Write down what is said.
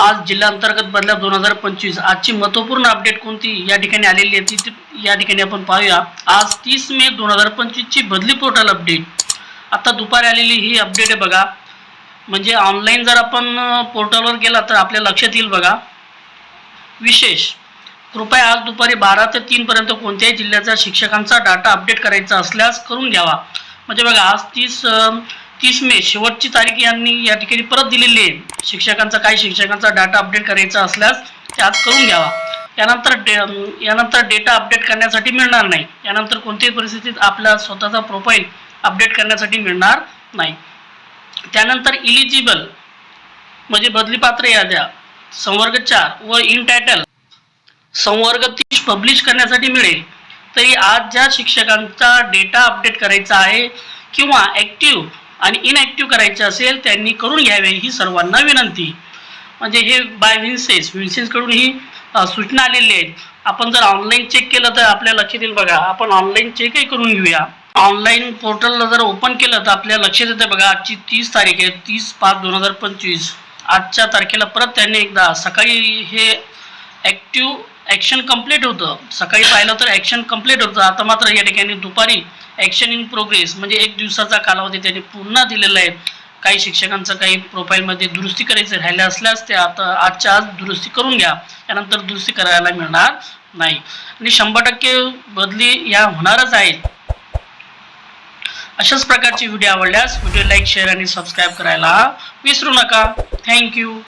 आज जिल्हा अंतर्गत बदल्या दोन हजार पंचवीस. आजची महत्त्वपूर्ण अपडेट कोणती? या ठिकाणी आलेली आहे. ती या ठिकाणी आपण पाहूया. आज तीस मे दोन हजार पंचवीसची बदली पोर्टल अपडेट आता दुपारी आलेली ही अपडेट आहे बघा. म्हणजे ऑनलाईन जर आपण पोर्टलवर गेला तर आपल्या लक्षात येईल बघा. विशेष कृपया आज दुपारी बारा ते तीनपर्यंत कोणत्याही जिल्ह्याचा शिक्षकांचा डाटा अपडेट करायचा असल्यास करून घ्यावा. म्हणजे बघा आज तीस तीस मे शेवटची तारीख यांनी या ठिकाणी परत दिलेली आहे. शिक्षकांचा काही शिक्षकांचा डाटा अपडेट करायचा असल्यास ते आज करून घ्यावा. यानंतर डे यानंतर डेटा अपडेट करण्यासाठी मिळणार नाही. यानंतर कोणत्याही परिस्थितीत आपला स्वतःचा प्रोफाईल अपडेट करण्यासाठी मिळणार नाही. त्यानंतर इलिजिबल म्हणजे बदलीपात्र याद्या संवर्ग चार व इन टायटल संवर्ग तीस पब्लिश करण्यासाठी मिळेल. तरी आज ज्या शिक्षकांचा डेटा अपडेट करायचा आहे किंवा ॲक्टिव्ह आणि इनॲक्टिव्ह करायचे असेल त्यांनी करून घ्यावे ही सर्वांना विनंती. म्हणजे हे बाय विन्सेस विन्सेसकडून ही सूचना आलेली आहे आपण जर ऑनलाईन चेक केलं तर आपल्या लक्षात येईल बघा आपण ऑनलाईन चेकही करून घेऊया. ऑनलाईन पोर्टलला जर ओपन केलं तर आपल्या लक्षात येतं बघा आजची तीस तारीख आहे तीस पाच दोन हजार पंचवीस. आजच्या तारखेला परत त्यांनी एकदा सकाळी हे ॲक्टिव्ह ॲक्शन कंप्लीट होतं. सकाळी पाहिलं तर ॲक्शन कंप्लीट होतं. आता मात्र या ठिकाणी दुपारी ॲक्शन इन प्रोग्रेस म्हणजे एक दिवसाचा कालावधी त्यांनी पुन्हा दिलेला आहे. काही शिक्षकांचं काही प्रोफाईलमध्ये दुरुस्ती करायचं राहिलं असल्यास ते आता आजच्या आज दुरुस्ती करून घ्या. त्यानंतर दुरुस्ती करायला मिळणार नाही. आणि शंभर टक्के बदली या होणारच आहेत अशाच प्रकारचे व्हिडिओ आवडल्यास व्हिडिओ लाईक शेअर आणि सबस्क्राईब करायला विसरू नका. थँक्यू